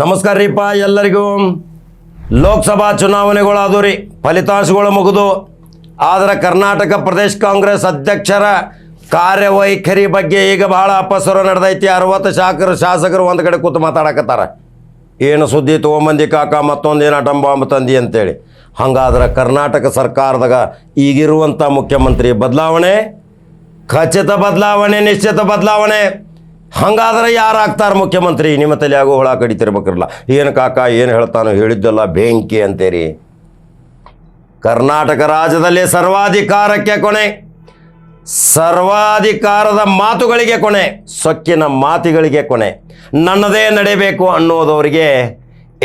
ನಮಸ್ಕಾರ ರೀಪ ಎಲ್ಲರಿಗೂ. ಲೋಕಸಭಾ ಚುನಾವಣೆಗಳು ಅದು ರೀ ಫಲಿತಾಂಶಗಳು ಮುಗಿದು, ಆದರೆ ಕರ್ನಾಟಕ ಪ್ರದೇಶ ಕಾಂಗ್ರೆಸ್ ಅಧ್ಯಕ್ಷರ ಕಾರ್ಯವೈಖರಿ ಬಗ್ಗೆ ಈಗ ಬಹಳ ಅಪಸ್ವರ ನಡೆದೈತಿ. ಅರವತ್ತು ಶಾಸಕರು ಶಾಸಕರು ಒಂದು ಕಡೆ ಕೂತು ಮಾತಾಡಕತ್ತಾರ. ಏನು ಸುದ್ದಿ ತೊಗೊಂಬಂದಿ ಕಾಕ, ಮತ್ತೊಂದು ಅಟಂ ಬಾಂಬ್ ತಂದಿ ಅಂತೇಳಿ. ಹಂಗಾದ್ರೆ ಕರ್ನಾಟಕ ಸರ್ಕಾರದಾಗ ಈಗಿರುವಂಥ ಮುಖ್ಯಮಂತ್ರಿ ಬದಲಾವಣೆ, ಖಚಿತ ಬದಲಾವಣೆ, ನಿಶ್ಚಿತ ಬದಲಾವಣೆ. ಹಂಗಾದ್ರೆ ಯಾರು ಆಗ್ತಾರೆ ಮುಖ್ಯಮಂತ್ರಿ? ನಿಮ್ಮ ತಲೆಯಾಗೂ ಹುಳ ಕಡಿತಿರ್ಬೇಕಿರಲ್ಲ ಏನು ಕಾಕ, ಏನು ಹೇಳ್ತಾನೋ ಹೇಳಿದ್ದಲ್ಲ ಬೆಂಕಿ ಅಂತೀರಿ. ಕರ್ನಾಟಕ ರಾಜ್ಯದಲ್ಲಿ ಸರ್ವಾಧಿಕಾರಕ್ಕೆ ಕೊನೆ. ಸರ್ವಾಧಿಕಾರದ ಮಾತುಗಳಿಗೆ ಕೊನೆ. ಸೊಕ್ಕಿನ ಮಾತುಗಳಿಗೆ ಕೊನೆ. ನನ್ನದೇ ನಡಿಬೇಕು ಅನ್ನೋದವರಿಗೆ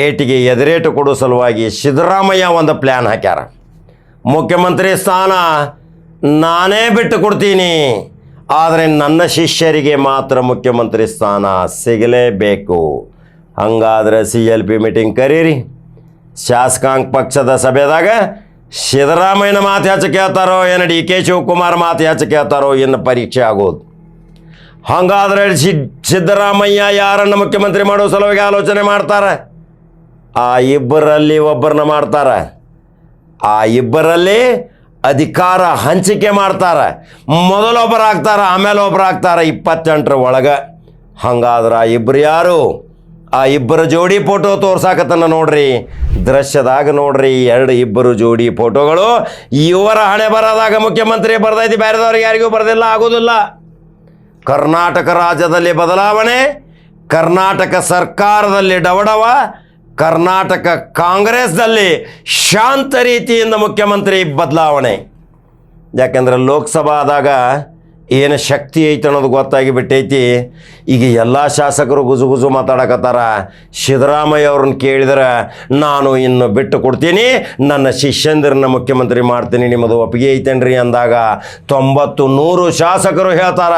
ಏಟಿಗೆ ಎದುರೇಟು ಕೊಡೋ ಸಲುವಾಗಿ ಸಿದ್ದರಾಮಯ್ಯ ಒಂದು ಪ್ಲ್ಯಾನ್ ಹಾಕ್ಯಾರ. ಮುಖ್ಯಮಂತ್ರಿ ಸ್ಥಾನ ನಾನೇ ಬಿಟ್ಟು ಕೊಡ್ತೀನಿ. ಆದರೆ ನನ್ನ ಶಿಷ್ಯರಿಗೆ ಮಾತ್ರ ಮುಖ್ಯಮಂತ್ರಿ ಸ್ಥಾನ ಸಿಗಲೇಬೇಕು. ಹಂಗಾದ್ರೆ ಸಿ ಎಲ್ ಪಿ ಮೀಟಿಂಗ್ ಕರೀರಿ. ಶಾಸಕಾಂಗ ಪಕ್ಷದ ಸಭೆದಾಗ ಸಿದ್ದರಾಮಯ್ಯನ ಮಾತು ಹೆಚ್ಚು ಕೇಳ್ತಾರೋ ಏನು ಡಿ ಕೆ ಶಿವಕುಮಾರ್ ಮಾತು ಹೆಚ್ಚು ಕೇಳ್ತಾರೋ ಇನ್ನು ಪರೀಕ್ಷೆ ಆಗೋದು. ಹಂಗಾದ್ರೆ ಸಿದ್ದರಾಮಯ್ಯ ಯಾರನ್ನು ಮುಖ್ಯಮಂತ್ರಿ ಮಾಡೋ ಸಲುವಾಗಿ ಆಲೋಚನೆ ಮಾಡ್ತಾರೆ? ಆ ಇಬ್ಬರಲ್ಲಿ ಒಬ್ಬರನ್ನ ಮಾಡ್ತಾರೆ. ಆ ಇಬ್ಬರಲ್ಲಿ ಅಧಿಕಾರ ಹಂಚಿಕೆ ಮಾಡ್ತಾರೆ. ಮೊದಲೊಬ್ಬರು ಆಗ್ತಾರೆ ಆಮೇಲೆ ಒಬ್ಬರು ಆಗ್ತಾರೆ ಇಪ್ಪತ್ತೆಂಟರ ಒಳಗೆ. ಹಂಗಾದ್ರೆ ಆ ಇಬ್ಬರು ಯಾರು? ಆ ಇಬ್ಬರು ಜೋಡಿ ಫೋಟೋ ತೋರ್ಸಾಕತ್ತನ ನೋಡ್ರಿ. ದೃಶ್ಯದಾಗ ನೋಡ್ರಿ, ಎರಡು ಇಬ್ಬರು ಜೋಡಿ ಫೋಟೋಗಳು. ಇವರ ಹಣೆ ಬರದಾಗ ಮುಖ್ಯಮಂತ್ರಿ ಬರ್ದೈತಿ, ಬೇರೆದವ್ರಿಗೆ ಯಾರಿಗೂ ಬರೋದಿಲ್ಲ, ಆಗೋದಿಲ್ಲ. ಕರ್ನಾಟಕ ರಾಜ್ಯದಲ್ಲಿ ಬದಲಾವಣೆ, ಕರ್ನಾಟಕ ಸರ್ಕಾರದಲ್ಲಿ ಡವಡವ ಕರ್ನಾಟಕ ಕಾಂಗ್ರೆಸ್ದಲ್ಲಿ ಶಾಂತ ರೀತಿಯಿಂದ ಮುಖ್ಯಮಂತ್ರಿ ಬದಲಾವಣೆ. ಯಾಕೆಂದರೆ ಲೋಕಸಭಾದಾಗ ಏನು ಶಕ್ತಿ ಐತೆ ಅನ್ನೋದು ಗೊತ್ತಾಗಿ ಬಿಟ್ಟೈತಿ ಈಗ ಎಲ್ಲ ಶಾಸಕರು ಗುಜು ಗುಜು ಮಾತಾಡಕತ್ತಾರ. ಸಿದ್ದರಾಮಯ್ಯ ಅವ್ರನ್ನ ಕೇಳಿದ್ರೆ ನಾನು ಇನ್ನು ಬಿಟ್ಟು ಕೊಡ್ತೀನಿ. ನನ್ನ ಶಿಷ್ಯಂದಿರನ್ನ ಮುಖ್ಯಮಂತ್ರಿ ಮಾಡ್ತೀನಿ. ನಿಮ್ಮದು ಒಪ್ಪಿಗೆ ಐತೇನ್ರಿ ಅಂದಾಗ ತೊಂಬತ್ತು ನೂರು ಶಾಸಕರು ಹೇಳ್ತಾರ,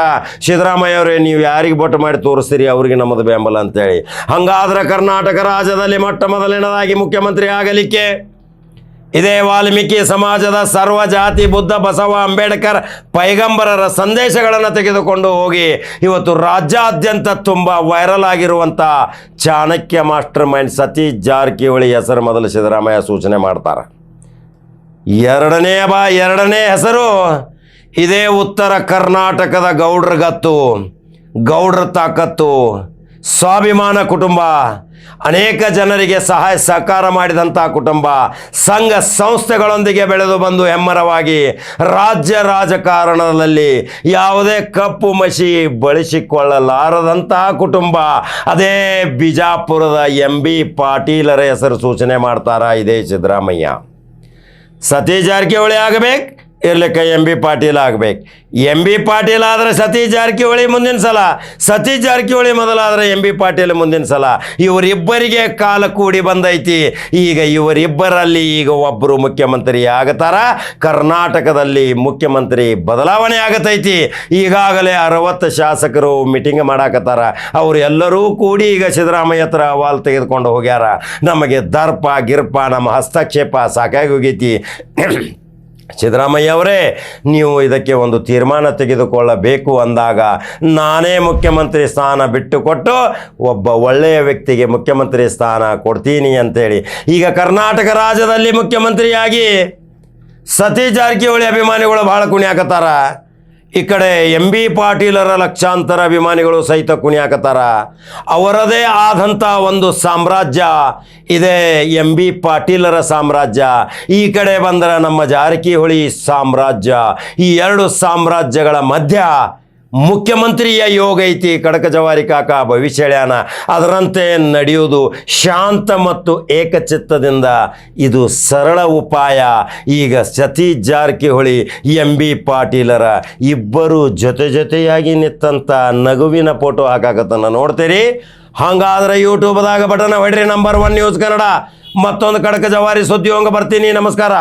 ಸಿದ್ದರಾಮಯ್ಯ ಅವರೇ, ನೀವು ಯಾರಿಗೆ ಬೊಟ್ಟು ಮಾಡಿ ತೋರಿಸ್ತೀರಿ? ಅವ್ರಿಗೆ ನಮ್ಮದು ಬೆಂಬಲ ಅಂತೇಳಿ. ಹಂಗಾದ್ರೆ ಕರ್ನಾಟಕ ರಾಜ್ಯದಲ್ಲಿ ಮೊಟ್ಟ ಮೊದಲನೇದಾಗಿ ಮುಖ್ಯಮಂತ್ರಿ ಆಗಲಿಕ್ಕೆ ಇದೇ ವಾಲ್ಮೀಕಿ ಸಮಾಜದ ಸರ್ವ ಜಾತಿ ಬುದ್ಧ ಬಸವ ಅಂಬೇಡ್ಕರ್ ಪೈಗಂಬರರ ಸಂದೇಶಗಳನ್ನು ತೆಗೆದುಕೊಂಡು ಹೋಗಿ ಇವತ್ತು ರಾಜ್ಯಾದ್ಯಂತ ತುಂಬ ವೈರಲ್ ಆಗಿರುವಂಥ ಚಾಣಕ್ಯ ಮಾಸ್ಟರ್ ಮೈಂಡ್ ಸತೀಶ್ ಜಾರಕಿಹೊಳಿ ಹೆಸರು ಮೊದಲು ಸಿದ್ದರಾಮಯ್ಯ ಸೂಚನೆ ಮಾಡ್ತಾರೆ. ಎರಡನೇ ಬಾ, ಎರಡನೇ ಹೆಸರು. ಇದೇ ಉತ್ತರ ಕರ್ನಾಟಕದ ಗೌಡ್ರಗತ್ತು ಗೌಡ್ರ ತಾಕತ್ತು, ಸ್ವಾಭಿಮಾನ ಕುಟುಂಬ. ಅನೇಕ ಜನರಿಗೆ ಸಹಾಯ ಸಹಕಾರ ಮಾಡಿದಂಥ ಕುಟುಂಬ ಸಂಘ ಸಂಸ್ಥೆಗಳೊಂದಿಗೆ ಬೆಳೆದು ಬಂದು ಹೆಮ್ಮರವಾಗಿ ರಾಜ್ಯ ರಾಜಕಾರಣದಲ್ಲಿ ಯಾವುದೇ ಕಪ್ಪು ಮಸಿ ಬಳಸಿಕೊಳ್ಳಲಾರದಂತಹ ಕುಟುಂಬ. ಅದೇ ಬಿಜಾಪುರದ ಎಂ ಬಿ ಪಾಟೀಲರ ಹೆಸರು ಸೂಚನೆ ಮಾಡ್ತಾರ ಇದೇ ಸಿದ್ದರಾಮಯ್ಯ. ಸತೀಶ್ ಜಾರಕಿಹೊಳಿ ಆಗಬೇಕು. ಇರ್ಲಿಕ್ಕೆ ಎಂ ಬಿ ಪಾಟೀಲ್ ಆಗ್ಬೇಕು. ಎಂ ಬಿ ಪಾಟೀಲ್ ಆದರೆ ಸತೀಶ್ ಜಾರಕಿಹೊಳಿ ಮುಂದಿನ ಸಲ. ಸತೀಶ್ ಜಾರಕಿಹೊಳಿ ಮೊದಲಾದರೆ ಎಂ ಬಿ ಪಾಟೀಲ್ ಮುಂದಿನ ಸಲ. ಇವರಿಬ್ಬರಿಗೆ ಕಾಲ ಕೂಡಿ ಬಂದೈತಿ. ಈಗ ಇವರಿಬ್ಬರಲ್ಲಿ ಈಗ ಒಬ್ಬರು ಮುಖ್ಯಮಂತ್ರಿ ಆಗತಾರ. ಕರ್ನಾಟಕದಲ್ಲಿ ಮುಖ್ಯಮಂತ್ರಿ ಬದಲಾವಣೆ ಆಗತೈತಿ. ಈಗಾಗಲೇ ಅರವತ್ತು ಶಾಸಕರು ಮೀಟಿಂಗ್ ಮಾಡಾಕತ್ತಾರ. ಅವ್ರು ಎಲ್ಲರೂ ಕೂಡಿ ಈಗ ಸಿದ್ದರಾಮಯ್ಯ ಹತ್ರ ಅಹವಾಲ್ ತೆಗೆದುಕೊಂಡು ಹೋಗ್ಯಾರ. ನಮಗೆ ದರ್ಪ, ಗಿರ್ಪ, ನಮ್ಮ ಹಸ್ತಕ್ಷೇಪ ಸಾಕಾಗಿ ಹೋಗೈತಿ. ಸಿದ್ದರಾಮಯ್ಯ ಅವರೇ, ನೀವು ಇದಕ್ಕೆ ಒಂದು ತೀರ್ಮಾನ ತೆಗೆದುಕೊಳ್ಳಬೇಕು ಅಂದಾಗ ನಾನೇ ಮುಖ್ಯಮಂತ್ರಿ ಸ್ಥಾನ ಬಿಟ್ಟುಕೊಟ್ಟು ಒಬ್ಬ ಒಳ್ಳೆಯ ವ್ಯಕ್ತಿಗೆ ಮುಖ್ಯಮಂತ್ರಿ ಸ್ಥಾನ ಕೊಡ್ತೀನಿ ಅಂತೇಳಿ. ಈಗ ಕರ್ನಾಟಕ ರಾಜ್ಯದಲ್ಲಿ ಮುಖ್ಯಮಂತ್ರಿಯಾಗಿ ಸತೀಶ್ ಜಾರಕಿಹೊಳಿ ಅಭಿಮಾನಿಗಳು ಭಾಳ ಕುಣಿಯಾಕತ್ತಾರ. ಈ ಕಡೆ ಎಂ ಬಿ ಪಾಟೀಲರ ಲಕ್ಷಾಂತರ ಅಭಿಮಾನಿಗಳು ಸಹಿತ ಕುಣಿಯಾಕತ್ತಾರ. ಅವರದೇ ಆದಂಥ ಒಂದು ಸಾಮ್ರಾಜ್ಯ ಇದೆ ಎಂ ಬಿ ಪಾಟೀಲರ ಸಾಮ್ರಾಜ್ಯ. ಈ ಕಡೆ ಬಂದರೆ ನಮ್ಮ ಜಾರಕಿಹೊಳಿ ಸಾಮ್ರಾಜ್ಯ. ಈ ಎರಡು ಸಾಮ್ರಾಜ್ಯಗಳ ಮಧ್ಯ ಮುಖ್ಯಮಂತ್ರಿಯ ಯೋಗ ಐತಿ, ಕಡಕ ಜವಾರಿ ಕಾಕ ಭವಿಷ್ಯಳ್ಯಾನ ಅದರಂತೆ ನಡೆಯುವುದು ಶಾಂತ ಮತ್ತು ಏಕಚಿತ್ತದಿಂದ ಇದು ಸರಳ ಉಪಾಯ. ಈಗ ಸತೀಶ್ ಜಾರಕಿಹೊಳಿ, ಎಂ ಬಿ ಪಾಟೀಲರ ಇಬ್ಬರು ಜೊತೆ ಜೊತೆಯಾಗಿ ನಿಂತಂಥ ನಗುವಿನ ಫೋಟೋ ಹಾಕಾಕತ್ತನ್ನು ನೋಡ್ತೀರಿ. ಹಂಗಾದ್ರೆ ಯೂಟ್ಯೂಬ್ದಾಗ ಬಟನ್ ಹೊಡ್ರಿ ನಂಬರ್ ಒನ್ ನ್ಯೂಸ್ ಕನ್ನಡ. ಮತ್ತೊಂದು ಕಡಕ ಜವಾರಿ ಸುದ್ದಿ ಹಂಗೆ ಬರ್ತೀನಿ, ನಮಸ್ಕಾರ.